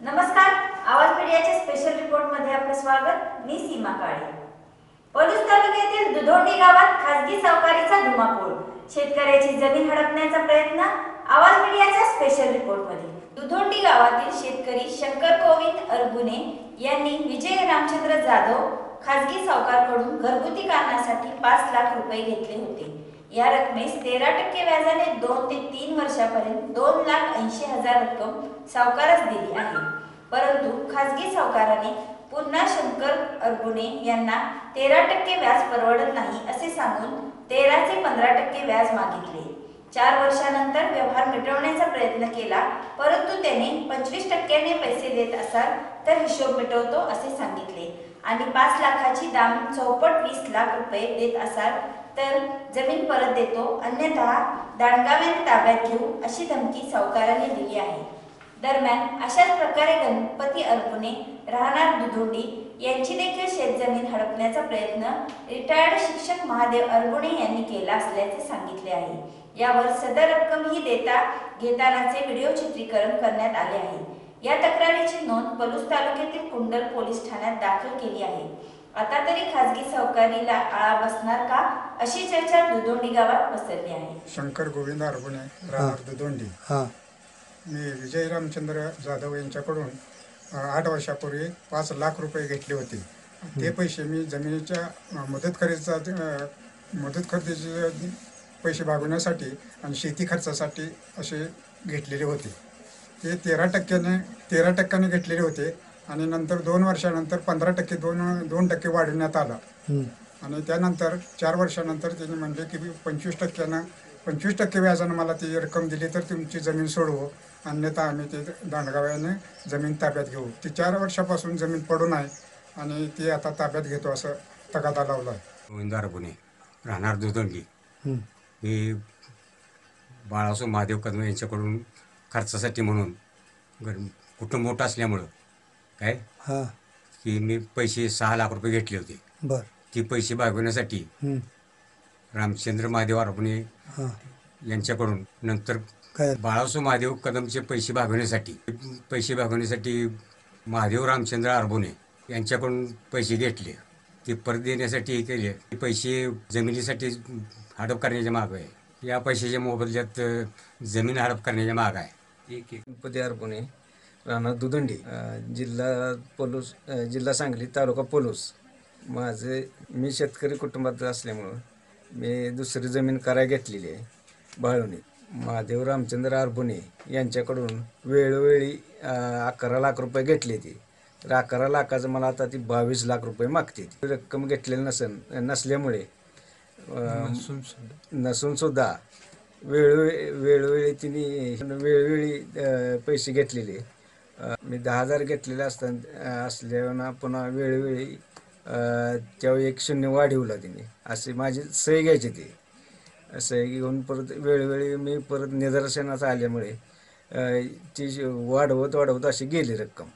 नमस्कार. आवाज मीडियाच्या स्पेशल रिपोर्टमध्ये आपलं स्वागत. मी सीमा काळे. पलूस तालुक्यातील दुधोंडी गावात खासगी सावकारीचा धुमाकूळ. शेतकऱ्याची जमीन हडपण्याचा प्रयत्न आवाज मीडियाच्या स्पेशल रिपोर्टमध्ये. दुधोंडी गावातील शेतकरी शंकर कोविंद अरगुने यांनी विजय रामचंद्र जाधव खासगी सावकारकडून घरगुती कारणासाठी पाच लाख रुपये घेतले होते. या रकमेस तेरा टक्के व्याजाने दोन ते तीन वर्षापर्यंत दोन लाख ऐंशी हजार रक्कम सावकारास दिली आहे. परंतु खासगी सावकाराने पुन्हा शंकर अरगुने यांना तेरा टक्के व्याज परवडत नाही असे सांगून तेरा ते पंधरा टक्के व्याज मागितले. चार वर्षानंतर व्यवहार मिटवण्याचा प्रयत्न केला परंतु त्याने पंचवीस टक्क्याने पैसे देत असाल तर हिशोब मिटवतो असे सांगितले. आणि पाच लाखाची दाम चौपट वीस लाख रुपये देत असाल तर जमीन परत देतो अन्यथा दांडगाव्याने ताब्यात घेऊ अशी धमकी सावकाराने दिली आहे. दरम्यान अशाच प्रकारे गणपती अरगुने राहणार दुधोंडी यांची देखील शेतजमीन हडपण्याचा प्रयत्न रिटायर्ड शिक्षक महादेव अरगुणे यांनी केला असल्याचे सांगितले आहे. यावर सदर रक्कम ही देता घेतानाचे व्हिडिओ चित्रीकरण करण्यात आले आहे. या तक्रारीची नोंद पलूस तालुक्यातील कुंडल पोलीस ठाण्यात दाखल केली आहे. आता तरी खासगी सावकारीला आळा बसणार का? अशी चर्चा दुधोंडी गावात पसरली आहे. शंकर गोविंद अरबुने राहणार दुदोंडी हां. मी विजय रामचंद्र जाधव यांच्याकडून अ, आठ वर्षापूर्वी पाच लाख रुपये घेतले होते. ते पैसे मी जमिनीच्या अ, मदत खरेदीचा मदत खरेदीचे पैसे भागवण्यासाठी आणि शेती खर्चासाठी असे घेतलेले होते. ते तेरा टक्क्याने तेरा टक्क्याने घेतलेले होते. आणि नंतर दोन वर्षानंतर पंधरा टक्के दोन दोन टक्के वाढवण्यात आला. हं. आणि त्यानंतर चार वर्षानंतर त्यांनी म्हणले की पंचवीस टक्क्यानं पंचवीस टक्के व्याजानं मला ती रक्कम दिली तर तुमची जमीन सोडवू. अन्यथा आम्ही ते दांडगाव्याने जमीन ताब्यात घेऊ. ती चार वर्षापासून जमीन पडून आहे आणि ती आता ताब्यात घेतो असं तगादा लावला आहे. गोविंदार पुणे राहणार दुधंडी. हं. हे बाळासो महादेव कदम यांच्याकडून खर्चासाठी म्हणून घर कुटुंब मोठं असल्यामुळं काय? हां. की मी पैसे सहा लाख रुपये घेतले होते. बर. ती पैसे भागवण्यासाठी. रामचंद्र महादेव अरपणे हां. यांच्याकडून नंतर काय? बाळासो महादेव कदमचे पैसे भागवण्यासाठी पैसे भागवण्यासाठी महादेव रामचंद्र अरबुने यांच्याकडून पैसे घेतले. ते परत देण्यासाठी हे केले. ते पैसे जमिनीसाठी हडप करण्याच्या मागं आहे. या पैशाच्या मोबदल्यात अ, जमीन हडप करण्याच्या मागं आहे. एक एक गणपती अर्पुणे राहणार दुदंडी जिल्हा पोलूस जिल्हा सांगली तालुका पोलूस. माझे मी शेतकरी कुटुंबात असल्यामुळं मी दुसरी जमीन करायला घेतलेली आहे बाळवणी महादेव रामचंद्र अर्पुणे यांच्याकडून वेळोवेळी अकरा लाख रुपये घेतले ती. तर अकरा लाखाचं मला आता ती बावीस लाख रुपये मागते ती. रक्कम घेतलेली नसन नसल्यामुळे अं, नसून सुद्धा. वेळोवेळी वेळोवेळी तिने वेळोवेळी पैसे घेतलेले. मी दहा हजार घेतलेले असताना असल्यानं पुन्हा वेळोवेळी त्यावेळी एक शून्य वाढवला तिने. असे माझी सही घ्यायची ती. सही घेऊन परत वेळोवेळी मी परत निदर्शनास आल्यामुळे ती वाढवत वाढवत अशी गेली रक्कम.